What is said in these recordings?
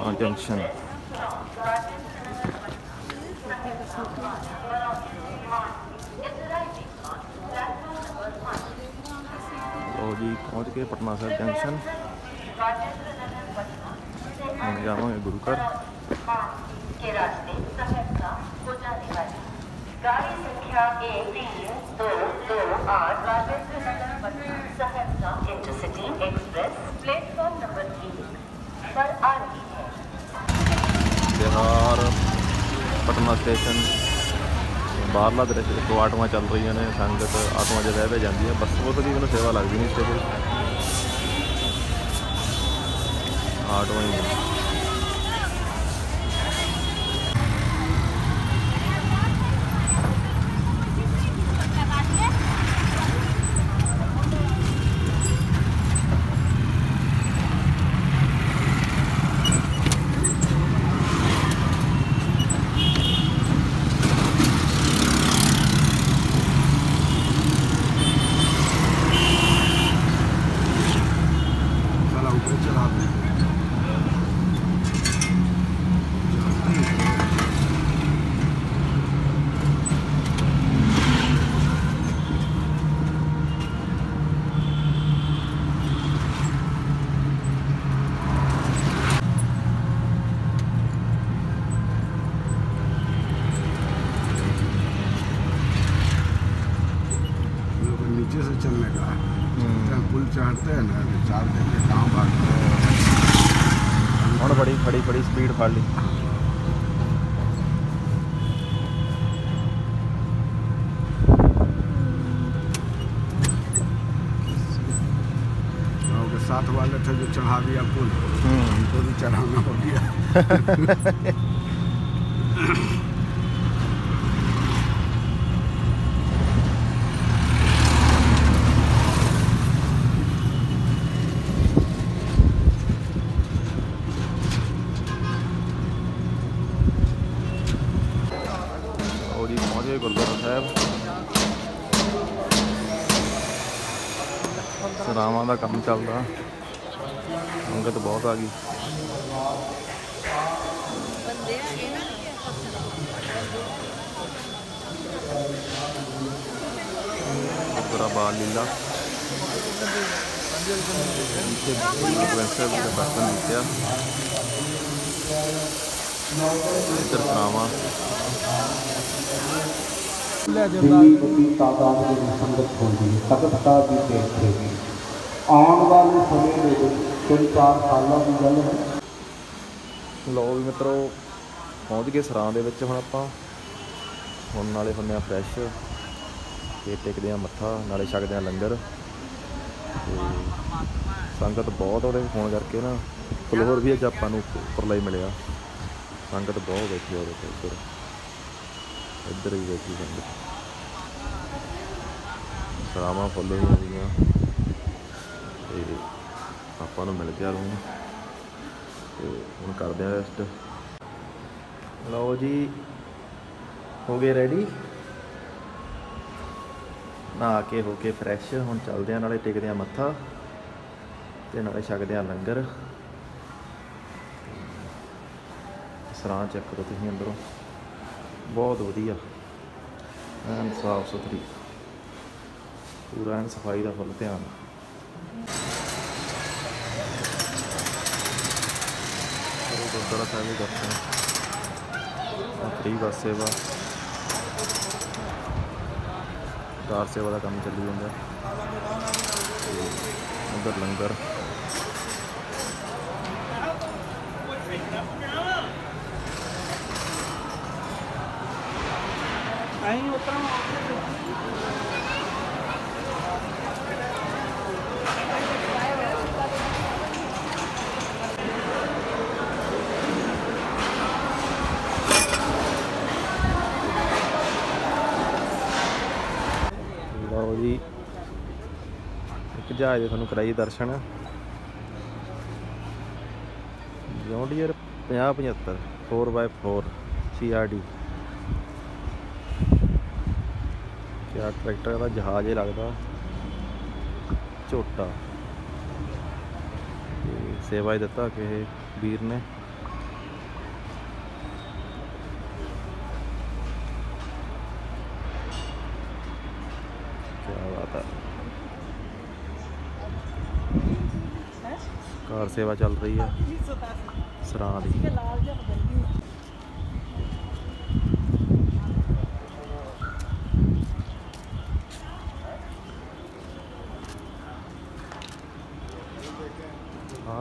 ਮਾਂ ਜੰਕਸ਼ਨ ਲਓ ਜੀ ਪਹੁੰਚ ਗਏ ਪਟਨਾ ਸਾਹਿਬ ਜੰਕਸ਼ਨ ਹੁਣ ਜਾਵਾਂਗੇ ਗੁਰੂ ਘਰ के रास्ते सहरसा को जाने वाली गाड़ी संख्या एक तीन दो दो आठ Rajendra Nagar Patna Saharsa intercity express platform number तीन पर आ रही है ਬਿਹਾਰ, ਪਟਨਾ ਸਟੇਸ਼ਨ ਬਾਹਰਲਾ ਦ੍ਰਿਸ਼ ਦੇਖੋ ਆਟੋਆਂ ਚੱਲ ਰਹੀਆਂ ਨੇ, ਸੰਗਤ ਆਟੋਆਂ 'ਚ ਬਹਿ ਬਹਿ ਜਾਂਦੀ ਹੈ ਬੱਸ ਬਹੁਤ ਦੀ ਮੈਨੂੰ ਸੇਵਾ ਲੱਗਦੀ ਨਹੀਂ ਇੱਥੇ ਆਟੋਆਂ ਹੀ نیچے سے چلنے کا ہے پل چڑھتے ہیں نا چار دن کے کہاں بھاگتے ہیں اور بڑی بڑی بڑی اسپیڈ پھاڑ لی ساتھ والے تھے جو چڑھا دیا پل ان کو بھی چڑھانا ہو گیا قریب پہنچ گئے گردوارا صاحب سراواں کا کام چل رہا انگت بہت آ گئی پورا بال لیلا ਲੋ ਵੀ ਮਿੱਤਰੋ ਪਹੁੰਚ ਗਏ ਸਰਾਂ ਦੇ ਵਿੱਚ ਹੁਣ ਆਪਾਂ। ਹੁਣ ਨਾਲੇ ਹੁੰਨੇ ਆ ਫਰੈਸ਼ ਤੇ ਟੇਕਦੇ ਆ ਮੱਥਾ ਨਾਲੇ ਛਕਦੇ ਆ ਲੰਗਰ। ਤੇ ਸੰਗਤ ਬਹੁਤ ਉਹਦੇ ਫੋਨ ਕਰਕੇ ਨਾ ਫਲੋਰ ਵੀ ਅੱਜ ਆਪਾਂ ਨੂੰ ਉੱਪਰ ਲਈ ਮਿਲਿਆ। ਸੰਗਤ ਬਹੁਤ ਬੈਠੀ ਉਹਦੇ ਤੇ ਇੱਧਰ। ਇੱਧਰ ਵੀ ਬੈਠੀ ਸੰਗਤ। ਸਰਾਵਾਂ ਫੁੱਲ ਹੋਈਆਂ। ਸੀਗੀਆਂ ਤੇ ਆਪਾਂ ਨੂੰ ਮਿਲ ਗਿਆ ਰੂਮ ਤੇ ਹੁਣ ਕਰਦੇ ਆ ਰੈਸਟ ਲਓ ਜੀ, ਹੋ ਗਏ ਰੈਡੀ ਨਹਾ ਕੇ, ਹੋ ਕੇ ਫਰੈਸ਼ ਹੁਣ ਚੱਲਦੇ ਆ ਨਾਲੇ ਟੇਕਦੇ ਆ ਮੱਥਾ। ਤੇ ਨਾਲੇ ਛਕਦੇ ਆ ਲੰਗਰ। ਸਰਾਂ ਚੈੱਕ ਕਰੋ ਤੁਸੀਂ ਅੰਦਰੋਂ। ਬਹੁਤ ਵਧੀਆ। ਐਨ ਸਾਫ਼ ਸੁਥਰੀ। ਪੂਰਾ ਐਨ ਸਫ਼ਾਈ ਦਾ ਫੁੱਲ ਧਿਆਨ। ਗੁਰਦੁਆਰਾ ਸਾਹਿਬ ਦੇ ਦਰਸ਼ਨ। ਫ੍ਰੀ ਬੱਸ ਸੇਵਾ। ਕਾਰ ਸੇਵਾ ਦਾ ਕੰਮ ਚੱਲੀ ਜਾਂਦਾ। ਉਧਰ ਲੰਗਰ। ਐਂ ਉਤਰਾਂ ਲਓ ਜੀ। ਇੱਕ ਜਹਾਜ਼ ਦੇ ਤੁਹਾਨੂੰ ਕਰਾਈ ਦਰਸ਼ਨ। ਜੌਂਡੀਅਰ 5075 4x4 CRD ਕਿਆ ਟਰੈਕਟਰ ਦਾ ਜਹਾਜ਼ ਹੀ ਲੱਗਦਾ। ਝੋਟਾ। ਤੇ ਸੇਵਾ ਹੀ ਦਿੱਤਾ ਕਿਸੇ ਵੀਰ ਨੇ। ਕਿਆ ਬਾਤ ਹੈ? ਕਾਰ ਸੇਵਾ ਚੱਲ ਰਹੀ ਹੈ ਸਰਾਂ ਦੀ।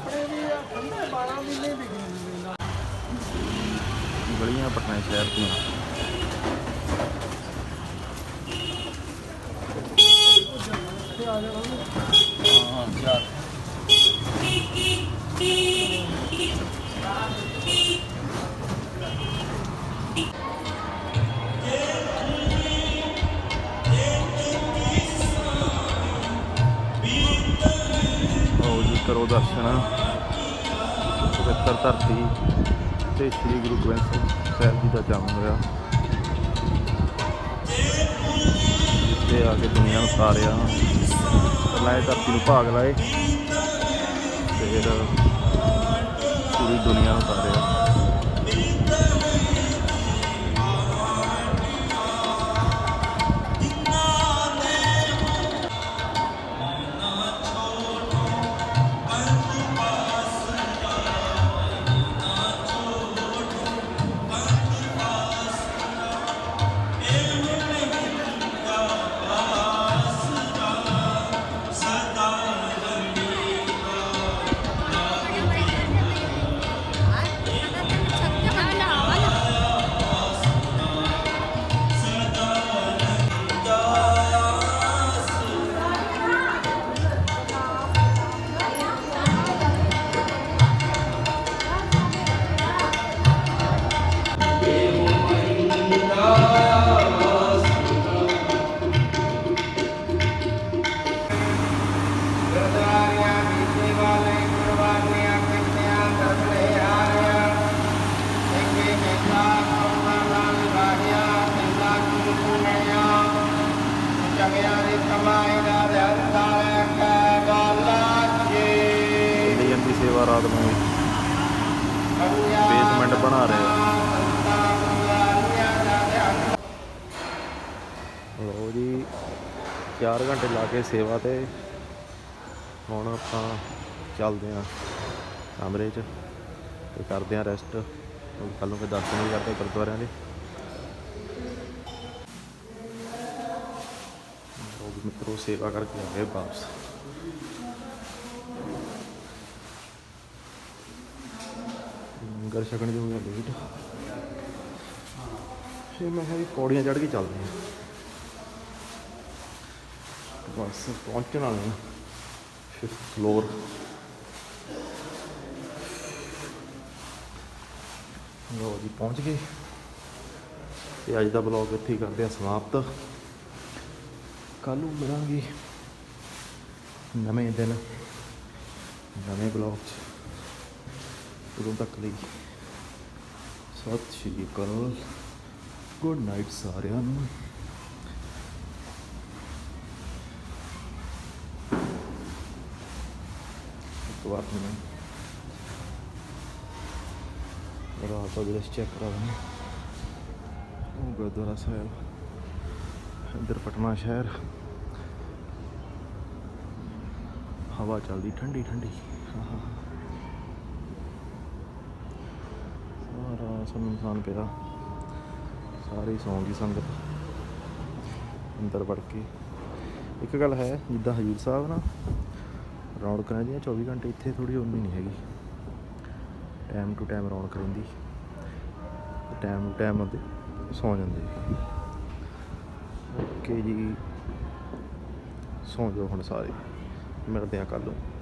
ਆਪਣੇ ਵੀ ਆ, ਠੰਡੇ 12 ਮਹੀਨੇ ਵਿਕਣੇ ਨੇ ਗਲੀਆਂ ਪਟਨਾ ਸ਼ਹਿਰ ਦੀਆਂ। ਹਾਂ ਯਾਰ ਕਰੋ ਦਰਸ਼ਨ। ਪਵਿੱਤਰ ਧਰਤੀ ਤੇ ਸ੍ਰੀ ਗੁਰੂ ਗੋਬਿੰਦ ਸਿੰਘ ਸਾਹਿਬ ਜੀ ਦਾ ਜਨਮ ਹੋਇਆ। ਤੇ ਆ ਕੇ ਦੁਨੀਆ ਨੂੰ ਸਾਰਿਆ ਪਹਿਲਾਂ ਇਹ ਧਰਤੀ ਨੂੰ ਭਾਗ ਲਾਏ। ਫਿਰ ਪੂਰੀ ਦੁਨੀਆ ਨੂੰ ਸਾਰਿਆ ਸੇਵਾ ਰਾਤ ਨੂੰ ਬੇਸਮੈਂਟ ਬਣਾ ਰਹੇ ਆ। ਲਓ ਜੀ 4 ਘੰਟੇ ਲਾ ਕੇ ਸੇਵਾ ਤੇ ਹੁਣ ਆਪਾਂ ਚੱਲਦੇ ਆਂ ਕਮਰੇ 'ਚ ਤੇ ਕਰਦੇ ਆਂ ਰੈਸਟ ਕੱਲ ਨੂੰ ਫਿਰ ਦਰਸ਼ਨ ਵੀ ਕਰਦੇ ਗੁਰਦੁਆਰਿਆਂ ਦੇ। ਉਹ ਮਿੱਤਰੋ, ਸੇਵਾ ਕਰਕੇ ਆ ਗਏ ਵਾਪਸ। ਲੰਗਰ ਛਕਣ ਜੋ ਗਿਆ ਲੇਟ। ਫਿਰ ਮੈਂ ਕਿਹਾ ਵੀ ਪੌੜੀਆਂ ਚੜ੍ਹ ਕੇ ਚੱਲਦੇ ਹਾਂ। ਬਸ ਪਹੁੰਚਣ ਵਾਲੇ ਹਾਂ। ਫਿਫਥ ਫਲੋਰ ਲੋ ਜੀ ਪਹੁੰਚ ਗਏ। ਤੇ ਅੱਜ ਦਾ ਬਲੌਗ ਇੱਥੇ ਹੀ ਕਰਦੇ ਹਾਂ ਸਮਾਪਤ। ਕੱਲ ਨੂੰ ਮਿਲਾਂਗੇ ਨਵੇਂ ਦਿਨ, ਨਵੇਂ ਬਲੌਗ 'ਚ। ਉਦੋਂ ਤੱਕ ਲਈ। ਸਤਿ ਸ਼੍ਰੀ ਅਕਾਲ। ਗੁੱਡ ਨਾਈਟ ਸਾਰਿਆਂ ਨੂੰ। ਇੱਕ ਵਾਰ ਮੈਨੂੰ ਰਾਤ ਦਾ ਦ੍ਰਿਸ਼ ਚੈੱਕ ਕਰਾ ਦਿੰਦੇ। ਉਹ ਗੁਰਦੁਆਰਾ ਸਾਹਿਬ, ਇੱਧਰ ਪਟਨਾ ਸ਼ਹਿਰ। ਹਵਾ ਚੱਲਦੀ, ਠੰਡੀ ਠੰਡੀ। ਆਹਾ। ਸਾਰਾ ਸੁੰਨਸਾਨ ਪਿਆ ਸਾਰੀ ਸੌਂ ਗਈ ਸੰਗਤ ਅੰਦਰ ਵੜ ਕੇ। ਇੱਕ ਗੱਲ ਹੈ, ਜਿੱਦਾਂ ਹਜੂਰ ਸਾਹਿਬ ਨਾ, ਰੌਣਕ ਰਹਿੰਦੀਆਂ 24 ਘੰਟੇ ਇੱਥੇ ਥੋੜੀ ਉਨੀ ਨਹੀਂ ਹੈਗੀ। ਟਾਈਮ ਟੂ ਟਾਈਮ ਰੌਣਕ ਰਹਿੰਦੀ। ਟਾਈਮ ਟੂ ਟਾਈਮ ਤੇ ਸੌ ਜਾਂਦੇ। ਓਕੇ ਜੀ। ਸੌਂ ਜਾਓ ਹੁਣ ਸਾਰੇ। ਮਿਲਦੇ ਆ ਕੱਲ ਨੂੰ।